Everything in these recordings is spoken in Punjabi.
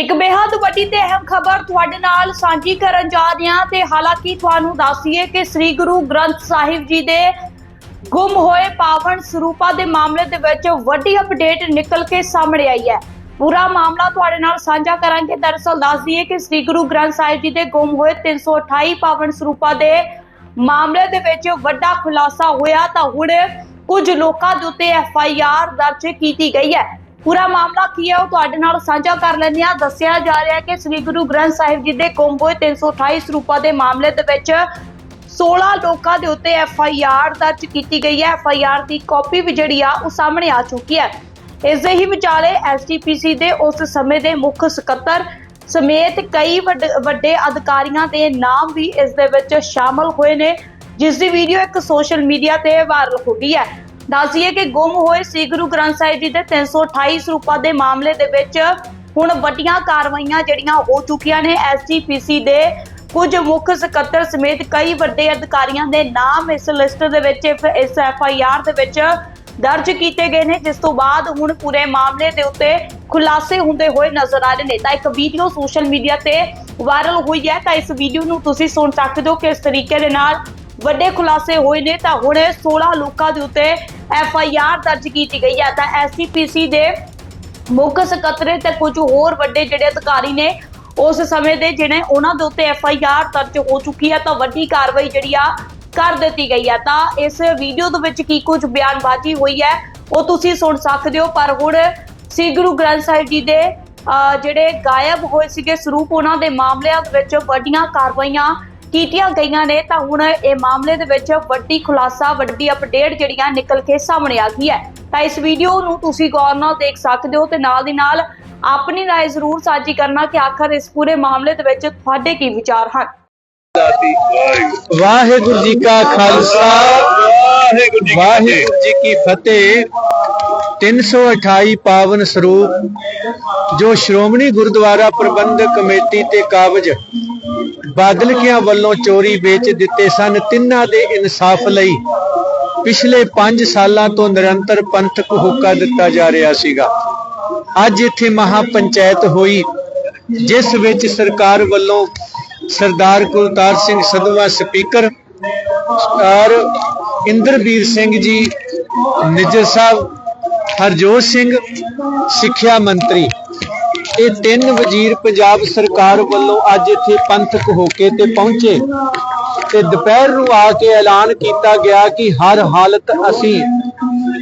ਇੱਕ ਬੇहद ਵੱਡੀ ਤੇ ਅਹਿਮ ਖਬਰ ਤੁਹਾਡੇ ਨਾਲ ਸਾਂਝੀ ਕਰਨ ਜਾ ਰਹੇ ਹਾਂ ਤੇ ਹਾਲਾਂਕਿ ਤੁਹਾਨੂੰ ਦੱਸੀਏ ਕਿ ਸ੍ਰੀ ਗੁਰੂ ਗ੍ਰੰਥ ਸਾਹਿਬ ਜੀ ਦੇ ਗੁੰਮ ਹੋਏ ਪਾਵਨ ਸਰੂਪਾਂ ਦੇ ਮਾਮਲੇ ਦੇ ਵਿੱਚ ਵੱਡੀ ਅਪਡੇਟ ਨਿਕਲ ਕੇ ਸਾਹਮਣੇ ਆਈ ਹੈ। ਪੂਰਾ ਮਾਮਲਾ ਤੁਹਾਡੇ ਨਾਲ ਸਾਂਝਾ ਕਰਾਂਗੇ। ਦਰਅਸਲ ਦੱਸ ਦਈਏ ਕਿ ਸ੍ਰੀ ਗੁਰੂ ਗ੍ਰੰਥ ਸਾਹਿਬ ਜੀ ਦੇ ਗੁੰਮ ਹੋਏ 328 ਪਾਵਨ ਸਰੂਪਾਂ ਦੇ ਮਾਮਲੇ ਦੇ ਵਿੱਚ ਵੱਡਾ ਖੁਲਾਸਾ ਹੋਇਆ ਤਾਂ ਹੁਣ ਕੁਝ ਲੋਕਾਂ ਦੇ ਉੱਤੇ ਐਫ ਆਈ ਆਰ ਦਰਜ ਕੀਤੀ ਗਈ ਹੈ। ਪੂਰਾ ਮਾਮਲਾ ਕੀ ਹੈ ਉਹ ਤੁਹਾਡੇ ਨਾਲ ਸਾਂਝਾ ਕਰ ਲੈਂਦੇ ਹਾਂ। ਦੱਸਿਆ ਜਾ ਰਿਹਾ ਹੈ ਕਿ ਸ੍ਰੀ ਗੁਰੂ ਗ੍ਰੰਥ ਸਾਹਿਬ ਜੀ ਦੇ ਗੁੰਮ 328 ਸਰੂਪਾਂ ਦੇ ਮਾਮਲੇ ਦੇ ਵਿੱਚ 16 ਲੋਕਾਂ ਦੇ ਉੱਤੇ ਐਫ ਆਈ ਆਰ ਦਰਜ ਕੀਤੀ ਗਈ ਹੈ। ਐਫ ਆਈ ਆਰ ਦੀ ਕਾਪੀ ਵੀ ਜਿਹੜੀ ਆ, ਉਹ ਸਾਹਮਣੇ ਆ ਚੁੱਕੀ ਹੈ। ਇਸ ਦੇ ਹੀ ਵਿਚਾਲੇ ਐਸਟੀਪੀਸੀ ਦੇ ਉਸ ਸਮੇਂ ਦੇ ਮੁੱਖ ਸਕੱਤਰ ਸਮੇਤ ਕਈ ਵੱਡ- ਵੱਡੇ ਅਧਿਕਾਰੀਆਂ ਦੇ ਨਾਮ ਵੀ ਇਸ ਦੇ ਵਿੱਚ ਸ਼ਾਮਲ ਹੋਏ ਨੇ, ਜਿਸ ਦੀ ਵੀਡੀਓ ਇੱਕ ਸੋਸ਼ਲ ਮੀਡੀਆ ਤੇ ਵਾਇਰਲ ਹੋ ਗਈ ਹੈ। ਦੱਸੀਏ ਕਿ ਗੁੰਮ ਹੋਏ ਸ੍ਰੀ ਗੁਰੂ ਗ੍ਰੰਥ ਸਾਹਿਬ ਜੀ ਦੇ 328 ਸਰੂਪਾਂ ਦੇ ਮਾਮਲੇ ਦੇ ਵਿੱਚ ਹੁਣ ਵੱਡੀਆਂ ਕਾਰਵਾਈਆਂ ਜਿਹੜੀਆਂ ਹੋ ਚੁੱਕੀਆਂ ਨੇ ਐਸਜੀਪੀਸੀ ਦੇ ਕੁਝ ਮੁੱਖ ਸਕੱਤਰ ਸਮੇਤ ਕਈ ਵੱਡੇ ਅਧਿਕਾਰੀਆਂ ਦੇ ਨਾਮ ਇਸ ਲਿਸਟ ਦੇ ਵਿੱਚ, ਇਸ- ਐਫਆਈਆਰ ਦੇ ਵਿੱਚ ਦਰਜ ਕੀਤੇ ਗਏ ਨੇ, ਜਿਸ ਤੋਂ ਬਾਅਦ ਹੁਣ ਪੂਰੇ ਮਾਮਲੇ ਦੇ ਉੱਤੇ ਖੁਲਾਸੇ ਹੁੰਦੇ ਹੋਏ ਨਜ਼ਰ ਆ ਰਹੇ ਨੇ। ਤਾਂ ਇੱਕ ਵੀਡੀਓ ਸੋਸ਼ਲ ਮੀਡੀਆ ਤੇ ਵਾਇਰਲ ਹੋਈ ਹੈ। ਤਾਂ ਇਸ ਵੀਡੀਓ ਨੂੰ ਤੁਸੀਂ ਸੁਣ ਸਕਦੇ ਹੋ ਕਿਸ ਤਰੀਕੇ ਦੇ ਨਾਲ ਵੱਡੇ ਖੁਲਾਸੇ ਹੋਏ ਨੇ ਤਾਂ ਹੁਣ 16 ਲੋਕਾਂ ਦੇ ਉੱਤੇ ਐਫ ਆਈ ਆਰ ਦਰਜ ਕੀਤੀ ਗਈ ਹੈ। ਤਾਂ ਐਸਸੀਪੀਸੀ ਦੇ ਮੁੱਖ ਸਕੱਤਰ ਤੇ ਕੁਝ ਹੋਰ ਵੱਡੇ ਜਿਹੜੇ ਅਧਿਕਾਰੀ ਨੇ ਉਸ ਸਮੇਂ ਦੇ ਜਿਹੜੇ ਉਹਨਾਂ ਦੇ ਉੱਤੇ ਐਫ ਆਈ ਆਰ ਦਰਜ ਹੋ ਚੁੱਕੀ ਹੈ ਤਾਂ ਵੱਡੀ ਕਾਰਵਾਈ ਜਿਹੜੀ ਆ ਕਰ ਦਿੱਤੀ ਗਈ ਹੈ। ਤਾਂ ਇਸ ਵੀਡੀਓ ਦੇ ਵਿੱਚ ਕੀ ਕੁਝ ਬਿਆਨਬਾਜ਼ੀ ਹੋਈ ਹੈ ਉਹ ਤੁਸੀਂ ਸੁਣ ਸਕਦੇ ਹੋ ਪਰ ਹੁਣ ਸ੍ਰੀ ਗੁਰੂ ਗ੍ਰੰਥ ਸਾਹਿਬ ਜੀ ਦੇ ਅਹ, ਜਿਹੜੇ ਗਾਇਬ ਹੋਏ ਸੀਗੇ ਸਰੂਪ ਉਹਨਾਂ ਦੇ ਮਾਮਲਿਆਂ ਵਿੱਚ ਵੱਡੀਆਂ ਕਾਰਵਾਈਆਂ ਕੀਤੀਆਂ ਗਈਆਂ ਨੇ ਤਾਂ ਹੁਣ ਇਹ ਮਾਮਲੇ ਦੇ ਵਿੱਚ ਵੱਡੀ ਖੁਲਾਸਾ ਵੱਡੀ ਅਪਡੇਟ ਜਿਹੜੀਆਂ ਨਿਕਲ ਕੇ ਸਾਹਮਣੇ ਆ ਗਈ ਹੈ ਤਾਂ ਇਸ ਵੀਡੀਓ ਨੂੰ ਤੁਸੀਂ ਗੌਰ ਨਾਲ ਦੇਖ ਸਕਦੇ ਹੋ ਤੇ ਨਾਲ ਦੀ ਨਾਲ ਆਪਣੀ رائے ਜ਼ਰੂਰ ਸਾਂਝੀ ਕਰਨਾ ਕਿ ਆਖਰ ਇਸ ਪੂਰੇ ਮਾਮਲੇ ਦੇ ਵਿੱਚ ਤੁਹਾਡੇ ਕੀ ਵਿਚਾਰ ਹਨ ਵਾਹਿਗੁਰੂ ਜੀ ਕਾ ਖਾਲਸਾ ਵਾਹਿਗੁਰੂ ਜੀ ਕੀ ਫਤਿਹ 328 ਪਾਵਨ ਸਰੂਪ ਜੋ ਸ਼੍ਰੋਮਣੀ ਗੁਰਦੁਆਰਾ ਪ੍ਰਬੰਧਕ ਕਮੇਟੀ ਤੇ ਕਾਬਜ ਬਾਦਲਕਿਆਂ ਵੱਲੋਂ ਚੋਰੀ ਵੇਚ ਦਿੱਤੇ ਸਨ। ਤਿੰਨਾਂ ਦੇ ਇਨਸਾਫ ਲਈ ਪਿਛਲੇ 5 ਸਾਲਾਂ ਤੋਂ ਨਿਰੰਤਰ ਪੰਥਕ ਹੁਕਾ ਦਿੱਤਾ ਜਾ ਰਿਹਾ ਸੀਗਾ। ਅੱਜ ਇੱਥੇ ਮਹਾ ਪੰਚਾਇਤ ਹੋਈ, ਜਿਸ ਵਿੱਚ ਸਰਕਾਰ ਵੱਲੋਂ ਸਰਦਾਰ ਕੁਲਤਾਰ ਸਿੰਘ ਸਧਵਾ ਸਪੀਕਰ ਔਰ ਇੰਦਰਬੀਰ ਸਿੰਘ ਜੀ, ਨਿੱਜਰ ਸਾਹਿਬ, ਹਰਜੋਤ ਸਿੰਘ, ਸਿੱਖਿਆ ਮੰਤਰੀ ਇਹ ਤਿੰਨ ਵਜ਼ੀਰ ਪੰਜਾਬ ਸਰਕਾਰ ਵੱਲੋਂ ਅੱਜ ਇੱਥੇ ਪੰਥਕ ਹੋ ਕੇ ਤੇ ਪਹੁੰਚੇ। ਤੇ ਦੁਪਹਿਰ ਨੂੰ ਆ ਕੇ ਐਲਾਨ ਕੀਤਾ ਗਿਆ ਕਿ ਹਰ ਹਾਲਤ ਅਸੀਂ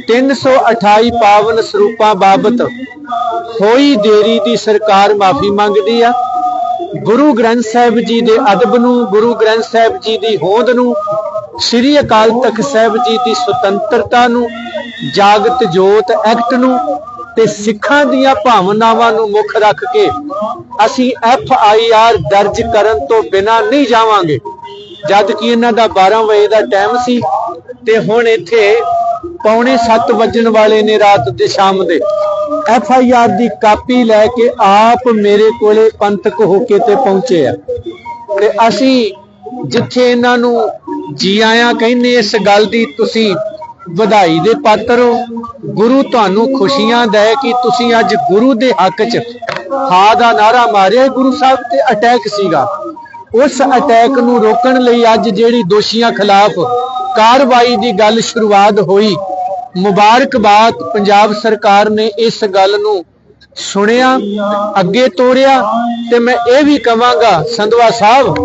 328 ਪਾਵਨ ਸਰੂਪਾਂ ਬਾਬਤ ਹੋਈ ਦੇਰੀ ਦੀ ਸਰਕਾਰ ਮਾਫੀ ਮੰਗਦੀ ਆ। ਗੁਰੂ ਗ੍ਰੰਥ ਸਾਹਿਬ ਜੀ ਦੇ ਅਦਬ ਨੂੰ, ਗੁਰੂ ਗ੍ਰੰਥ ਸਾਹਿਬ ਜੀ ਦੀ ਹੋਂਦ ਨੂੰ, ਸ੍ਰੀ ਅਕਾਲ ਤਖਤ ਸਾਹਿਬ ਜੀ ਦੀ ਸੁਤੰਤਰਤਾ ਨੂੰ, ਜਾਗਤ ਜੋਤ ਐਕਟ ਨੂੰ ਤੇ ਸਿੱਖਾਂ ਦੀਆਂ ਭਾਵਨਾਵਾਂ ਨੂੰ ਮੁੱਖ ਰੱਖ ਕੇ ਅਸੀਂ ਐਫ ਆਈ ਆਰ ਦਰਜ ਕਰਨ ਤੋਂ ਬਿਨਾਂ ਨਹੀਂ ਜਾਵਾਂਗੇ। ਜਦ ਕਿ ਇਹਨਾਂ ਦਾ 12 ਵਜੇ ਦਾ ਟਾਈਮ ਸੀ ਤੇ ਹੁਣ ਇੱਥੇ ਪੌਣੇ 7 ਵੱਜਣ ਵਾਲੇ ਨੇ ਰਾਤ ਦੇ ਸ਼ਾਮ ਦੇ। ਐਫ ਆਈ ਆਰ ਦੀ ਕਾਪੀ ਲੈ ਕੇ ਆਪ ਮੇਰੇ ਕੋਲੇ ਪੰਥਕ ਹੋ ਕੇ ਤੇ ਪਹੁੰਚੇ ਆ। ਤੇ ਅਸੀਂ ਜਿੱਥੇ ਇਹਨਾਂ ਨੂੰ ਜੀ ਆਇਆਂ ਕਹਿੰਦੇ ਇਸ ਗੱਲ ਦੀ ਤੁਸੀਂ ਵਧਾਈ ਦੇ ਪਾਤਰ ਹੋ। ਗੁਰੂ ਤੁਹਾਨੂੰ ਖੁਸ਼ੀਆਂ ਦੇ ਕਿ ਤੁਸੀਂ ਅੱਜ ਗੁਰੂ ਦੇ ਹੱਕ 'ਚ ਹਾਂ ਦਾ ਨਾਰਾ ਮਾਰਿਆ ਗੁਰੂ ਸਾਹਿਬ ਤੇ ਅਟੈਕ ਸੀਗਾ। ਉਸ ਅਟੈਕ ਨੂੰ ਰੋਕਣ ਲਈ ਅੱਜ ਜਿਹੜੀ ਦੋਸ਼ੀਆਂ ਖਿਲਾਫ ਕਾਰਵਾਈ ਦੀ ਗੱਲ ਸ਼ੁਰੂਆਤ ਹੋਈ। ਮੁਬਾਰਕਬਾਦ ਪੰਜਾਬ ਸਰਕਾਰ ਨੇ ਇਸ ਗੱਲ ਨੂੰ ਸੁਣਿਆ, ਅੱਗੇ ਤੋੜਿਆ ਤੇ ਮੈਂ ਇਹ ਵੀ ਕਵਾਂਗਾ ਸੰਧਵਾ ਸਾਹਿਬ,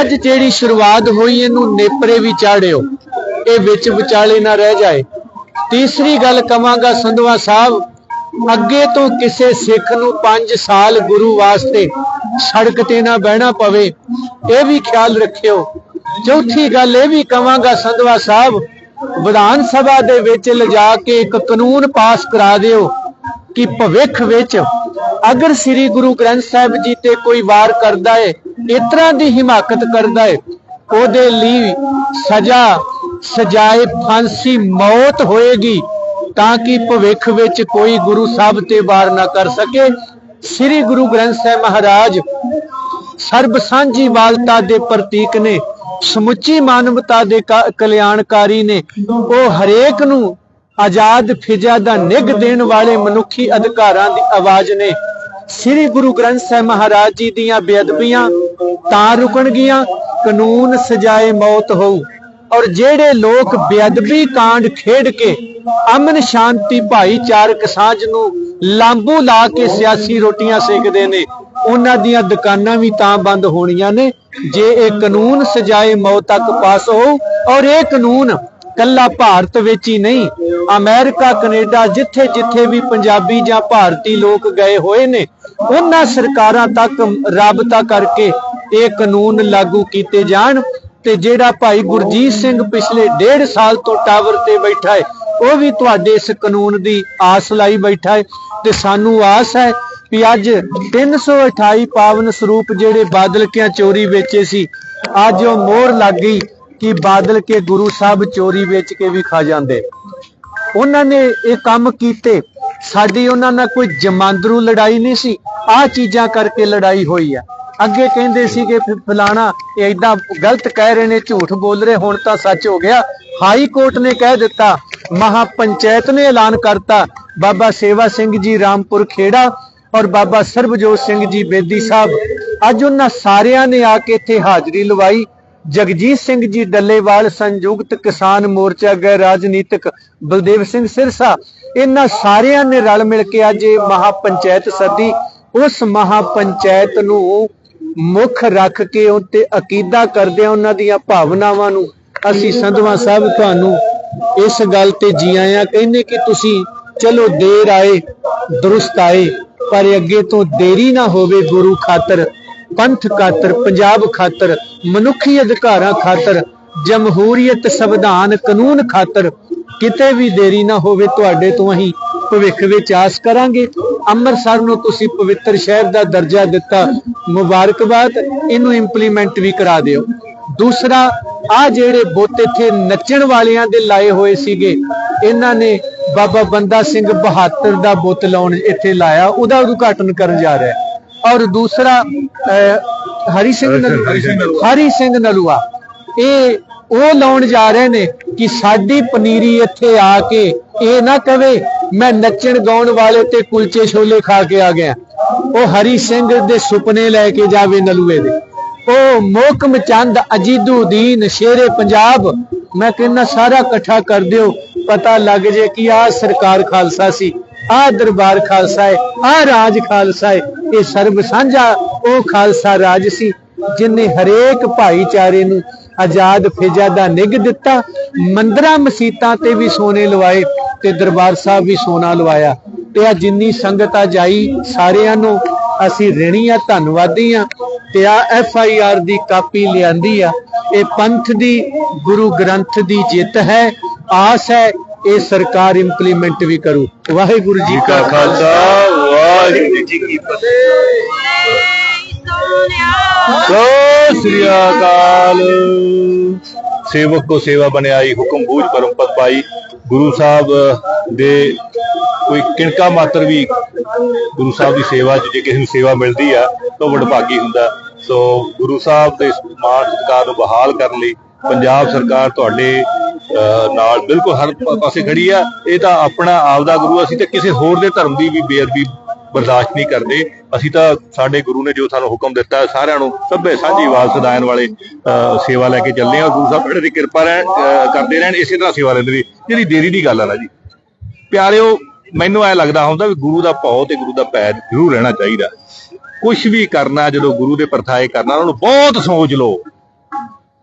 ਅੱਜ ਜਿਹੜੀ ਸ਼ੁਰੂਆਤ ਹੋਈ ਇਹਨੂੰ ਨੇਪਰੇ ਵੀ ਚਾੜਿਓ। ਇਹ ਵਿੱਚ ਵਿਚਾਲੇ ਨਾ ਰਹਿ ਜਾਏ। ਤੀਸਰੀ ਗੱਲ ਕਵਾਂਗਾ ਸੰਧਵਾ ਸਾਹਿਬ, ਅੱਗੇ ਤੋਂ ਕਿਸੇ ਸਿੱਖ ਨੂੰ 5 ਸਾਲ ਗੁਰੂ ਵਾਸਤੇ ਸੜਕ ਤੇ ਨਾ ਬਹਿਣਾ ਪਵੇ, ਇਹ ਵੀ ਖਿਆਲ ਰੱਖਿਓ। ਚੌਥੀ ਗੱਲ ਇਹ ਵੀ ਕਵਾਂਗਾ ਸੰਧਵਾ ਸਾਹਿਬ, ਵਿਧਾਨ ਸਭਾ ਦੇ ਵਿੱਚ ਲਿਜਾ ਕੇ ਇੱਕ ਕਾਨੂੰਨ ਪਾਸ ਕਰਾ ਦਿਓ ਕਿ ਭਵਿੱਖ ਵਿੱਚ ਅਗਰ ਸ੍ਰੀ ਗੁਰੂ ਗ੍ਰੰਥ ਸਾਹਿਬ ਜੀ ਤੇ ਕੋਈ ਵਾਰ ਕਰਦਾ ਹੈ ਇਸ ਤਰ੍ਹਾਂ ਦੀ ਹਿਮਾਕਤ ਕਰਦਾ ਹੈ ਉਹਦੇ ਲਈ ਸਜ਼ਾ ਸਜਾਏ ਫਾਂਸੀ ਮੌਤ ਹੋਏਗੀ ਤਾਂ ਕਿ ਭਵਿੱਖ ਵਿੱਚ ਕੋਈ ਗੁਰੂ ਸਾਹਿਬ ਤੇ ਵਾਰ ਨਾ ਕਰ ਸਕੇ। ਸ੍ਰੀ ਗੁਰੂ ਗ੍ਰੰਥ ਸਾਹਿਬ ਮਹਾਰਾਜ ਸਰਬ ਸਾਂਝੀ ਵਾਲਤਾ ਦੇ ਪ੍ਰਤੀਕ ਨੇ, ਸਮੁੱਚੀ ਮਾਨਵਤਾ ਦੇ ਕਲਿਆਣਕਾਰੀ ਨੇ, ਉਹ ਹਰੇਕ ਨੂੰ ਆਜ਼ਾਦ ਫਿਜ਼ਾ ਦਾ ਨਿੱਘ ਦੇਣ ਵਾਲੇ ਮਨੁੱਖੀ ਅਧਿਕਾਰਾਂ ਦੀ ਆਵਾਜ਼ ਨੇ। ਸ੍ਰੀ ਗੁਰੂ ਗ੍ਰੰਥ ਸਾਹਿਬ ਮਹਾਰਾਜ ਜੀ ਦੀਆਂ ਬੇਅਦਬੀਆਂ ਤਾਂ ਰੁਕਣਗੀਆਂ, ਕਾਨੂੰਨ ਸਜਾਏ ਮੌਤ ਹੋਊ। ਔਰ ਜਿਹੜੇ ਲੋਕ ਬੇਅਦਬੀ ਕਾਂਡ ਖੇਡ ਕੇ ਅਮਨ ਸ਼ਾਂਤੀ ਭਾਈਚਾਰਕ ਸਾਂਝ ਨੂੰ ਲਾਂਬੂ ਲਾ ਕੇ ਸਿਆਸੀ ਰੋਟੀਆਂ ਸੇਕਦੇ ਨੇ, ਉਹਨਾਂ ਦੀਆਂ ਦੁਕਾਨਾਂ ਵੀ ਤਾਂ ਬੰਦ ਹੋਣੀਆਂ ਨੇ। ਜੇ ਇਹ ਕਾਨੂੰਨ ਸਜਾਏ ਮੌਤ ਤੱਕ ਪਾਸ ਹੋ ਔਰ ਇਹ ਕਾਨੂੰਨ ਕੱਲਾ ਭਾਰਤ ਵਿੱਚ ਹੀ ਨਹੀਂ, ਅਮਰੀਕਾ, ਕੈਨੇਡਾ ਜਿੱਥੇ ਜਿੱਥੇ ਵੀ ਪੰਜਾਬੀ ਜਾਂ ਭਾਰਤੀ ਲੋਕ ਗਏ ਹੋਏ ਨੇ, ਉਹਨਾਂ ਸਰਕਾਰਾਂ ਤੱਕ ਰਾਬਤਾ ਕਰਕੇ ਇਹ ਕਾਨੂੰਨ ਲਾਗੂ ਕੀਤੇ ਜਾਣ। ਤੇ ਜਿਹੜਾ ਭਾਈ ਗੁਰਜੀਤ ਸਿੰਘ ਪਿਛਲੇ ਡੇਢ ਸਾਲ ਤੋਂ ਟਾਵਰ ਤੇ ਬੈਠਾ ਹੈ, ਉਹ ਵੀ ਤੁਹਾਡੇ ਇਸ ਕਾਨੂੰਨ ਦੀ ਆਸ ਲਾਈ ਬੈਠਾ ਹੈ ਤੇ ਸਾਨੂੰ ਆਸ ਹੈ ਵੀ ਅੱਜ 328 ਪਾਵਨ ਸਰੂਪ ਜਿਹੜੇ ਬਾਦਲ ਕਿਆ ਚੋਰੀ ਵੇਚੇ ਸੀ, ਅੱਜ ਉਹ ਮੋਹਰ ਲੱਗ ਗਈ ਕਿ ਬਾਦਲ ਕੇ ਗੁਰੂ ਸਾਹਿਬ ਚੋਰੀ ਵੇਚ ਕੇ ਵੀ ਖਾ ਜਾਂਦੇ। ਉਹਨਾਂ ਨੇ ਇਹ ਕੰਮ ਕੀਤੇ, ਸਾਡੀ ਉਹਨਾਂ ਨਾਲ ਕੋਈ ਜਮਾਂਦਰੂ ਲੜਾਈ ਨਹੀਂ ਸੀ, ਆਹ ਚੀਜ਼ਾਂ ਕਰਕੇ ਲੜਾਈ ਹੋਈ ਆ। ਅੱਗੇ ਕਹਿੰਦੇ ਸੀ ਕਿ ਫਲਾਣਾ, ਇਹ ਏਦਾਂ ਗਲਤ ਕਹਿ ਰਹੇ ਨੇ, ਝੂਠ ਬੋਲ ਰਹੇ, ਹੁਣ ਤਾਂ ਸੱਚ ਹੋ ਗਿਆ। ਹਾਈ ਕੋਰਟ ਨੇ ਕਹਿ ਦਿੱਤਾ ਮਹਾ ਪੰਚਾਇਤ ਨੇ ਐਲਾਨ ਕਰਤਾ, ਬਾਬਾ ਸੇਵਾ ਸਿੰਘ ਜੀ ਰਾਮਪੁਰ ਖੇੜਾ ਔਰ ਬਾਬਾ ਸਰਬਜੋਤ ਸਿੰਘ ਜੀ ਬੇਦੀ ਸਾਹਿਬ। ਅੱਜ ਉਹਨਾਂ ਸਾਰਿਆਂ ਨੇ ਆ ਕੇ ਇੱਥੇ ਹਾਜ਼ਰੀ ਲਵਾਈ। ਜਗਜੀਤ ਸਿੰਘ ਜੀ ਡੱਲੇਵਾਲ, ਸੰਯੁਕਤ ਕਿਸਾਨ ਮੋਰਚਾ, ਗੈਰ ਰਾਜਨੀਤਿਕ, ਬਲਦੇਵ ਸਿੰਘ ਸਿਰਸਾ, ਇਹਨਾਂ ਸਾਰਿਆਂ ਨੇ ਰਲ ਮਿਲ ਕੇ ਅੱਜ ਇਹ ਮਹਾ ਪੰਚਾਇਤ ਸੱਦੀ। ਉਸ ਮਹਾ ਪੰਚਾਇਤ ਨੂੰ ਮੁੱਖ ਰੱਖ ਕੇ ਉੱਤੇ ਅਕੀਦਾ ਕਰਦੇ ਉਹਨਾਂ ਦੀਆਂ ਭਾਵਨਾਵਾਂ ਨੂੰ। ਅਸੀਂ ਸੰਧਵਾ ਸਾਹਿਬ ਤੁਹਾਨੂੰ ਇਸ ਗੱਲ ਤੇ ਜੀ ਆਇਆਂ, ਕਹਿੰਦੇ ਕਿ ਤੁਸੀਂ ਚਲੋ ਦੇਰ ਆਏ, ਦਰੁਸਤ ਆਏ, ਪਰ ਅੱਗੇ ਤੋਂ ਦੇਰੀ ਨਾ ਹੋਵੇ ਗੁਰੂ ਖਾਤਰ, ਪੰਥ ਖਾਤਰ, ਪੰਜਾਬ ਖਾਤਰ, ਮਨੁੱਖੀ ਅਧਿਕਾਰਾਂ ਖਾਤਰ, ਜਮਹੂਰੀਅਤ, ਸੰਵਿਧਾਨ, ਕਾਨੂੰਨ ਖਾਤਰ ਕਿਤੇ ਵੀ ਦੇਰੀ ਨਾ ਹੋਵੇ ਤੁਹਾਡੇ ਤੋਂ ਅਸੀਂ ਭਵਿੱਖ ਵਿੱਚ ਆਸ ਕਰਾਂਗੇ। ਅੰਮ੍ਰਿਤਸਰ ਨੂੰ ਤੁਸੀਂ ਪਵਿੱਤਰ ਸ਼ਹਿਰ ਦਾ ਦਰਜਾ ਦਿੱਤਾ। ਮੁਬਾਰਕਬਾਦ ਇਹਨੂੰ ਇੰਪਲੀਮੈਂਟ ਵੀ ਕਰਾ ਦਿਓ। ਦੂਸਰਾ ਆ ਜਿਹੜੇ ਬੁੱਤ ਇੱਥੇ ਨੱਚਣ ਵਾਲਿਆਂ ਦੇ ਲਾਏ ਹੋਏ ਸੀਗੇ ਇਹਨਾਂ ਨੇ ਬਾਬਾ ਬੰਦਾ ਸਿੰਘ ਬਹਾਦਰ ਦਾ ਬੁੱਤ ਲਾਉਣ ਇੱਥੇ ਲਾਇਆ। ਉਹਦਾ ਉਦਘਾਟਨ ਕਰਨ ਜਾ ਰਿਹਾ। ਔਰ ਦੂਸਰਾ ਹਰੀ ਸਿੰਘ ਨਲੂਆ। ਹਰੀ ਸਿੰਘ ਨਲੂਆ। ਇਹ ਉਹ ਲਾਉਣ ਜਾ ਰਹੇ ਨੇ ਕਿ ਸਾਡੀ ਪਨੀਰੀ ਇੱਥੇ ਆ ਕੇ ਇਹ ਨਾ ਕਵੇ, ਮੈਂ ਨੱਚਣ ਗਾਉਣ ਵਾਲੇ ਤੇ ਕੁਲਚੇ ਛੋਲੇ ਖਾ ਕੇ ਆ ਗਿਆ। ਉਹ ਹਰੀ ਸਿੰਘ ਦੇ ਸੁਪਨੇ ਲੈ ਕੇ ਜਾਵੇ ਨਲੂਏ ਦੇ। ਉਹ ਮੋਕਮ ਚੰਦ ਅਜੀਦੁਦੀਨ ਸ਼ੇਰੇ ਪੰਜਾਬ, ਮੈਂ ਕਹਿੰਦਾ ਸਾਰਾ ਇਕੱਠਾ ਕਰ ਦਿਓ, ਪਤਾ ਲੱਗ ਜੇ ਕਿ ਆਹ ਸਰਕਾਰ ਖਾਲਸਾ ਸੀ, ਆਹ ਦਰਬਾਰ ਖਾਲਸਾ ਹੈ, ਆਹ ਰਾਜ ਖਾਲਸਾ ਹੈ, ਇਹ ਸਰਬ ਸਾਂਝਾ ਉਹ ਖਾਲਸਾ ਰਾਜ ਸੀ, ਜਿਨੇ ਹਰੇਕ ਭਾਈਚਾਰੇ ਨੂੰ ਆਜ਼ਾਦ ਫਿਜ਼ਾ ਦਾ ਨਿੱਘ ਦਿੱਤਾ ਮੰਦਰਾਂ ਮਸੀਤਾਂ ਤੇ ਵੀ ਸੋਨੇ ਲਵਾਏ ਤੇ ਦਰਬਾਰ ਸਾਹਿਬ ਵੀ ਸੋਨਾ ਲਵਾਇਆ। ਤੇ ਆ ਜਿੰਨੀ ਸੰਗਤ ਆ ਜਾਈ ਸਾਰਿਆਂ ਨੂੰ ਅਸੀਂ ਰਿਣੀ ਆ ਧੰਨਵਾਦੀ ਆ। ਤੇ ਆ ਐਫ ਆਈ ਆਰ ਦੀ ਕਾਪੀ ਲਿਆਂਦੀ ਆ। ਇਹ ਪੰਥ ਦੀ ਗੁਰੂ ਗ੍ਰੰਥ ਦੀ ਜਿੱਤ ਹੈ ਆਸ ਹੈ ਇਹ ਸਰਕਾਰ ਇੰਪਲੀਮੈਂਟ ਵੀ ਕਰੂ। ਵਾਹਿਗੁਰੂ ਜੀ ਕਾ ਖਾਲਸਾ ਵਾਹਿਗੁਰੂ ਜੀ ਕੀ ਫਤਿਹ। ਸਤਿ ਸ੍ਰੀ ਅਕਾਲ। ਸੇਵਕ ਕੋ ਸੇਵਾ ਬਣਾਈ ਹੁਕਮ ਬੂਝ ਪਰਮ ਪਦ ਪਾਈ। ਗੁਰੂ ਸਾਹਿਬ ਦੇ ਕੋਈ ਕਿਣਕਾ ਮਾਤਰ ਵੀ ਗੁਰੂ ਸਾਹਿਬ ਦੀ ਸੇਵਾ 'ਚ ਜੇ ਕਿਸੇ ਨੂੰ ਸੇਵਾ ਮਿਲਦੀ ਆ ਤਾਂ ਉਹ ਵਡਭਾਗੀ ਹੁੰਦਾ। ਸੋ ਗੁਰੂ ਸਾਹਿਬ ਦੇ ਮਾਣ ਸਤਿਕਾਰ ਨੂੰ ਬਹਾਲ ਕਰਨ ਲਈ ਪੰਜਾਬ ਸਰਕਾਰ ਤੁਹਾਡੇ ਅਹ, ਨਾਲ ਬਿਲਕੁਲ ਹਰ ਪਾਸੇ ਖੜੀ ਆ। ਇਹ ਤਾਂ ਆਪਣਾ ਆਪਦਾ ਗੁਰੂ ਅਸੀਂ ਤੇ ਕਿਸੇ ਹੋਰ ਦੇ ਧਰਮ ਦੀ ਵੀ ਬੇਅਦਬੀ ਬਰਦਾਸ਼ਤ ਨਹੀਂ ਕਰਦੇ। ਅਸੀਂ ਤਾਂ ਸਾਡੇ ਗੁਰੂ ਨੇ ਜੋ ਸਾਨੂੰ ਹੁਕਮ ਦਿੱਤਾ ਸਾਰਿਆਂ ਨੂੰ ਸਭੇ ਸਾਂਝੀ ਆਵਾਜ਼ ਸਦਾਇਨ ਵਾਲੇ ਅਹ, ਸੇਵਾ ਲੈ ਕੇ ਚੱਲੇ ਆ ਗੁਰੂ ਸਾਹਿਬ ਦੀ ਕਿਰਪਾ ਰਹਿਣ ਕਰਦੇ ਰਹਿਣ ਇਸੇ ਤਰ੍ਹਾਂ ਸੇਵਾ ਲੈਂਦੇ ਰਹੀ ਜਿਹੜੀ ਦੇਰੀ ਦੀ ਗੱਲ ਆ ਨਾ ਜੀ। ਪਿਆਰਿਓ ਮੈਨੂੰ ਐ ਲੱਗਦਾ ਹੁੰਦਾ ਵੀ ਗੁਰੂ ਦਾ ਭਾਉ ਤੇ ਗੁਰੂ ਦਾ ਪੈਰ ਜ਼ਰੂਰ ਰਹਿਣਾ ਚਾਹੀਦਾ। ਕੁਝ ਵੀ ਕਰਨਾ ਜਦੋਂ ਗੁਰੂ ਦੇ ਪਰਥਾਏ ਕਰਨਾ ਉਹਨੂੰ ਬਹੁਤ ਸੋਚ ਲਓ।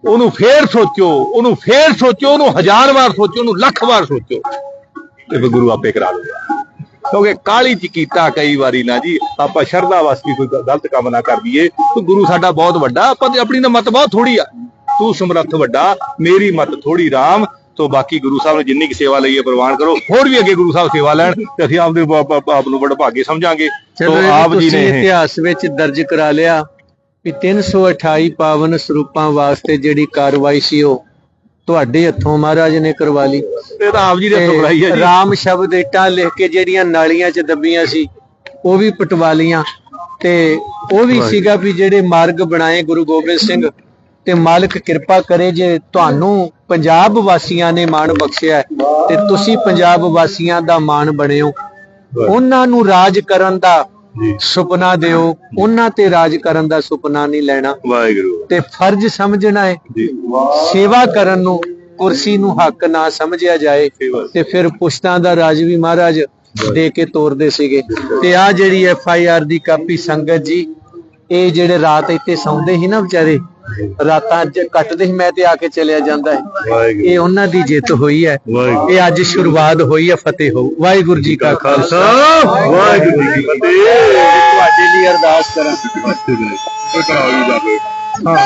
ਉਹਨੂੰ ਫੇਰ ਸੋਚੋ ਉਹਨੂੰ ਫੇਰ ਸੋਚੋ ਉਹਨੂੰ ਹਜ਼ਾਰ ਵਾਰ ਸੋਚੋ ਉਹਨੂੰ ਲੱਖ ਵਾਰ ਸੋਚੋ। ਤੇ ਫਿਰ ਗੁਰੂ ਆਪੇ ਕਰਾ ਲਊਗਾ ਕਿਉਂਕਿ ਕਾਲੀ ਚ ਕੀਤਾ ਕਈ ਵਾਰੀ ਨਾ ਜੀ ਆਪਾਂ ਸ਼ਰਧਾ ਵਾਸਤੇ ਕੋਈ ਗਲਤ ਕੰਮ ਨਾ ਕਰ ਦਈਏ। ਤੇ ਗੁਰੂ ਸਾਡਾ ਬਹੁਤ ਵੱਡਾ ਆਪਾਂ ਦੀ ਆਪਣੀ ਤਾਂ ਮਤ ਬਹੁਤ ਥੋੜੀ ਆ। ਤੂੰ ਸਮਰੱਥ ਵੱਡਾ ਮੇਰੀ ਮਤ ਥੋੜੀ ਰਾਮ ਤੋਂ ਬਾਕੀ ਗੁਰੂ ਸਾਹਿਬ ਨੇ ਜਿੰਨੀ ਕੀ ਸੇਵਾ ਲਈ ਹੈ ਪ੍ਰਵਾਨ ਕਰੋ। ਹੋਰ ਵੀ ਅੱਗੇ ਗੁਰੂ ਸਾਹਿਬ ਸੇਵਾ ਲੈਣ ਤੇ ਅਸੀਂ ਆਪਦੇ ਆਪ- ਆਪ ਆਪ ਨੂੰ ਬੜਾ ਭਾਗੇ ਸਮਝਾਂਗੇ। ਇਹ ਆਪ ਜੀ ਨੇ ਇਤਿਹਾਸ ਵਿੱਚ ਦਰਜ ਕਰਾ ਲਿਆ ਵੀ 328 ਪਾਵਨ ਸਰੂਪਾਂ ਵਾਸਤੇ ਜਿਹੜੀ ਕਾਰਵਾਈ ਸੀ ਉਹ ਤੁਹਾਡੇ ਹੱਥੋਂ ਮਹਾਰਾਜ ਨੇ ਕਰਵਾ ਲਈ। ਇਹ ਤਾਂ ਆਪ ਜੀ ਦੇ ਹੱਥੋਂ ਬਣਾਈ ਹੈ ਜੀ। ਰਾਮ ਸ਼ਬਦ ਇੱਟਾਂ ਲਿਖ ਕੇ ਜਿਹੜੀਆਂ ਨਾਲੀਆਂ 'ਚ ਦੱਬੀਆਂ ਸੀ ਉਹ ਵੀ ਪਟਵਾ ਲੀਆਂ ਤੇ ਉਹ ਵੀ ਸੀਗਾ ਵੀ ਜਿਹੜੇ ਮਾਰਗ ਬਣਾਏ ਗੁਰੂ ਗੋਬਿੰਦ ਸਿੰਘ ਤੇ ਮਾਲਕ ਕਿਰਪਾ ਕਰੇ ਜੇ ਤੁਹਾਨੂੰ ਪੰਜਾਬ ਵਾਸੀਆਂ ਨੇ ਮਾਣ ਬਖਸ਼ਿਆ ਤੇ ਤੁਸੀਂ ਪੰਜਾਬ ਵਾਸੀਆਂ ਦਾ ਮਾਣ ਬਣਿਓ। ਉਹਨਾਂ ਨੂੰ ਰਾਜ ਕਰਨ ਦਾ ਜੀ। ਸੁਪਨਾ ਦਿਓ ਉਹਨਾਂ ਤੇ ਰਾਜ ਕਰਨ ਦਾ ਸੁਪਨਾ ਨਹੀਂ ਲੈਣਾ। ਵਾਹਿਗੁਰੂ। ਤੇ ਫਰਜ਼ ਸਮਝਣਾ ਹੈ। ਜੀ। ਸੇਵਾ ਕਰਨ ਨੂੰ ਕੁਰਸੀ ਨੂੰ ਹੱਕ ਨਾ ਸਮਝਿਆ ਜਾਏ। ਤੇ ਫਿਰ ਪੁਸ਼ਤਾਂ ਦਾ ਰਾਜ ਵੀ ਮਹਾਰਾਜ ਦੇ ਕੇ ਤੋਰਦੇ ਸੀਗੇ। ਤੇ ਆ ਜਿਹੜੀ ਐਫ ਆਈ ਆਰ ਦੀ ਕਾਪੀ ਸੰਗਤ ਜੀ ਇਹ ਜਿਹੜੇ ਰਾਤ ਇੱਥੇ ਸੌਂਦੇ ਸੀ ਨਾ ਵਿਚਾਰੇ ਰਾਤਾਂ ਚ ਕੱਟਦੇ ਸੀ ਮੈਂ ਤੇ ਆ ਕੇ ਚਲਿਆ ਜਾਂਦਾ ਹੈ। ਇਹ ਉਹਨਾਂ ਦੀ ਜਿੱਤ ਹੋਈ ਹੈ। ਇਹ ਅੱਜ ਸ਼ੁਰੂਆਤ ਹੋਈ ਹੈ ਫਤਿਹ ਹੋ। ਵਾਹਿਗੁਰੂ ਜੀ ਕਾ ਖਾਲਸਾ। ਵਾਹਿਗੁਰੂ ਜੀ ਕੀ ਫਤਿਹ। ਤੁਹਾਡੇ ਲਈ ਅਰਦਾਸ ਕਰਾਂ। ਹਾਂ।